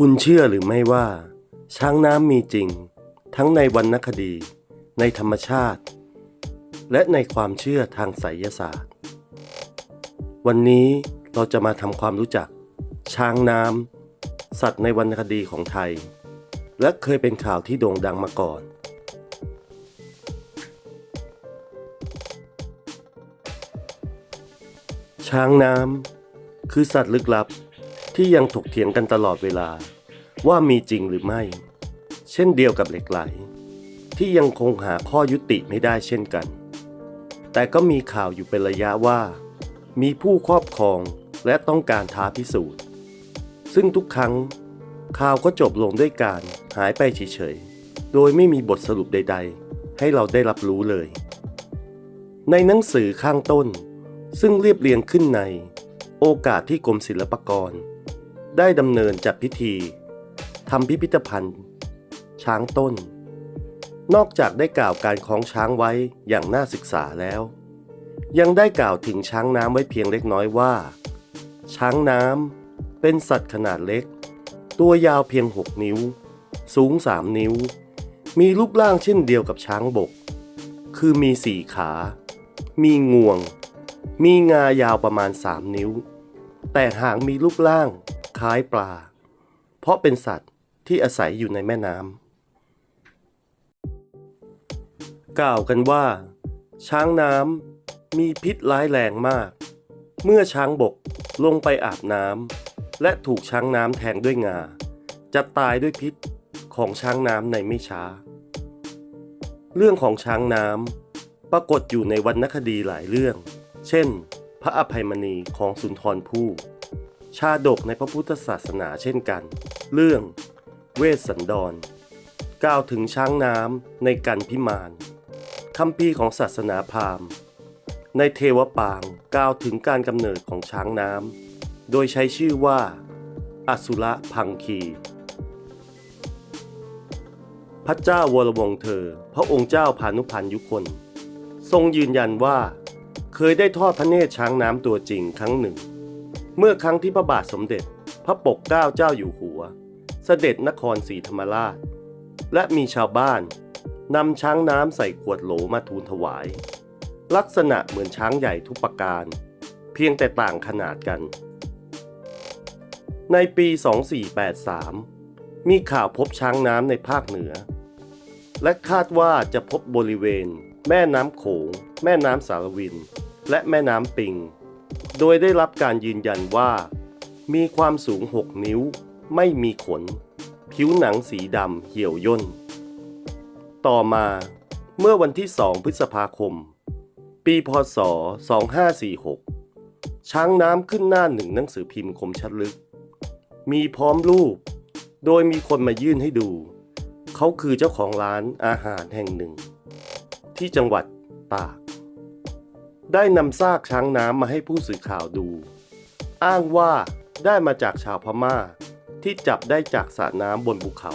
คุณเชื่อหรือไม่ว่า ช้างน้ำมีจริง ทั้งในวรรณคดี ในธรรมชาติ และในความเชื่อทางไสยศาสตร์ วันนี้เราจะมาทำความรู้จัก ช้างน้ำสัตว์ในวรรณคดีของไทย และเคยเป็นข่าวที่โด่งดังมาก่อน ช้างน้ำคือสัตว์ลึกลับ ที่ยังถกเถียงกันตลอดเวลาว่ามีจริงหรือไม่ เช่นเดียวกับเหล็กไหล ที่ยังคงหาข้อยุติไม่ได้เช่นกัน แต่ก็มีข่าวอยู่เป็นระยะว่า มีผู้ครอบครองและต้องการท้าพิสูจน์ ซึ่งทุกครั้งข่าวก็จบลงด้วยการหายไปเฉยๆ โดยไม่มีบทสรุปใด ๆ ให้เราได้รับรู้เลย ในหนังสือข้างต้น ซึ่งเรียบเรียงขึ้นในโอกาสที่กรมศิลปากร ได้ดำเนินจัดพิธีทำพิพิธภัณฑ์ ช้างต้น นอกจากได้กล่าวการคล้องช้างไว้อย่างน่าศึกษาแล้ว ยังได้กล่าวถึงช้างน้ำไว้เพียงเล็กน้อยว่า ช้างน้ำเป็นสัตว์ขนาดเล็ก ตัวยาวเพียง 6 นิ้ว สูง 3 นิ้ว มีรูปร่างเช่นเดียวกับช้างบก คือมีสี่ขา มีงวง มีงายาวประมาณ 3 นิ้ว แต่หางมีรูปร่าง คล้ายปลา เพราะเป็นสัตว์ที่อาศัยอยู่ในแม่น้ำกล่าวกันว่า ช้างน้ำมีพิษร้ายแรงมาก เมื่อช้างบกลงไปอาบน้ำและถูกช้างน้ำแทงด้วยงา จะตายด้วยพิษของช้างน้ำในไม่ช้า เรื่องของช้างน้ำปรากฏอยู่ในวรรณคดีหลายเรื่อง เช่น พระอภัยมณีของสุนทรภู่ ชาดกในพระพุทธศาสนาเช่นกัน เรื่อง เวสสันดร กล่าวถึงช้างน้ำในกันพิมานคำพีของศาสนาพราหมณ์ ในเทวปางกล่าวถึงการกำเนิดของช้างน้ำโดยใช้ชื่อว่า อสุระพังคี พระเจ้าวรวงเธอ พระองค์เจ้าพานุพันธ์ยุคน ทรงยืนยันว่า เคยได้ทอดพระเนตรช้างน้ำตัวจริงครั้งหนึ่ง เมื่อครั้งที่พระบาทสมเด็จ พระปกเกล้าเจ้าอยู่หัว เสด็จนครศรีธรรมราช และมีชาวบ้านนำช้างน้ำใส่ขวดโหลมาทูลถวาย ลักษณะเหมือนช้างใหญ่ทุกประการ เพียงแต่ต่างขนาดกัน ในปี 2483 มีข่าวพบช้างน้ำในภาคเหนือ และคาดว่าจะพบบริเวณ แม่น้ำโขง แม่น้ำสารวิน และแม่น้ำปิง โดยได้รับการยืนยันว่า มีความสูง 6 นิ้ว ไม่มีขน ผิวหนังสีดำเหี่ยวย่น ต่อมาเมื่อวันที่ 2 พฤษภาคม ปีพศ 2546 ช้างน้ำขึ้นหน้าหนึ่งหนังสือพิมพ์คมชัดลึก มีพร้อมรูป โดยมีคนมายื่นให้ดู เขาคือเจ้าของร้านอาหารแห่งหนึ่ง ที่จังหวัดตาก ได้นำซากช้างน้ำมาให้ผู้สื่อข่าวดู อ้างว่าได้มาจากชาวพม่าที่จับได้จากสระน้ำบนภูเขา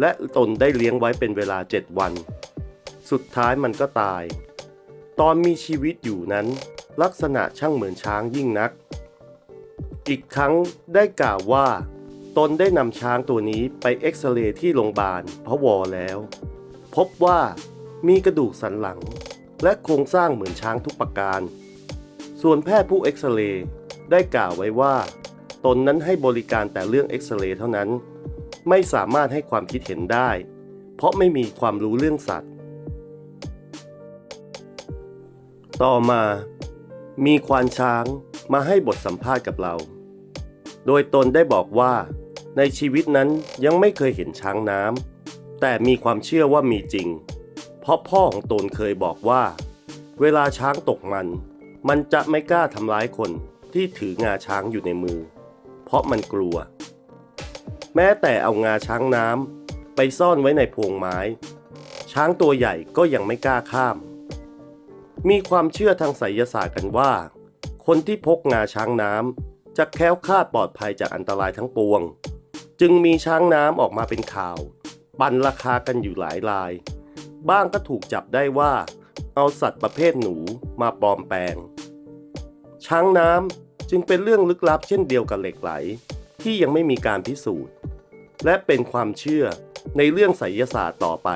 และตนได้เลี้ยงไว้เป็นเวลาเจ็ดวัน สุดท้ายมันก็ตาย ตอนมีชีวิตอยู่นั้น ลักษณะช่างเหมือนช้างยิ่งนัก อีกครั้งได้กล่าวว่า ตนได้นำช้างตัวนี้ไปเอ็กซเรย์ที่โรงพยาบาลพระวอแล้ว พบว่ามีกระดูกสันหลัง และโครงสร้างเหมือนช้างทุกประการ ส่วนแพทย์ผู้เอ็กซเรย์ได้กล่าวไว้ว่า ตนนั้นให้บริการแต่เรื่องเอ็กซเรย์เท่านั้น ไม่สามารถให้ความคิดเห็นได้ เพราะไม่มีความรู้เรื่องสัตว์ ต่อมา มีควานช้างมาให้บทสัมภาษณ์กับเรา โดยตนได้บอกว่า ในชีวิตนั้นยังไม่เคยเห็นช้างน้ำแต่มีความเชื่อว่ามีจริง เพราะพ่อของตนเคยบอกว่า เวลาช้างตกมัน มันจะไม่กล้าทำร้ายคนที่ถืองาช้างอยู่ในมือ เพราะมันกลัว แม้แต่เอางาช้างน้ำไปซ่อนไว้ในพรงไม้ ช้างตัวใหญ่ก็ยังไม่กล้าข้าม มีความเชื่อทางไสยศาสตร์กันว่า คนที่พกงาช้างน้ำจะแคล้วคลาดปลอดภัยจากอันตรายทั้งปวง จึงมีช้างน้ำออกมาเป็นข่าว ปันราคากันอยู่หลายราย บ้างก็ถูกจับได้ว่า เอาสัตว์ประเภทหนูมาปลอมแปลง ช้างน้ำจึงเป็นเรื่องลึกลับเช่นเดียวกับเหล็กไหล ที่ยังไม่มีการพิสูจน์ และเป็นความเชื่อในเรื่องไสยศาสตร์ต่อไป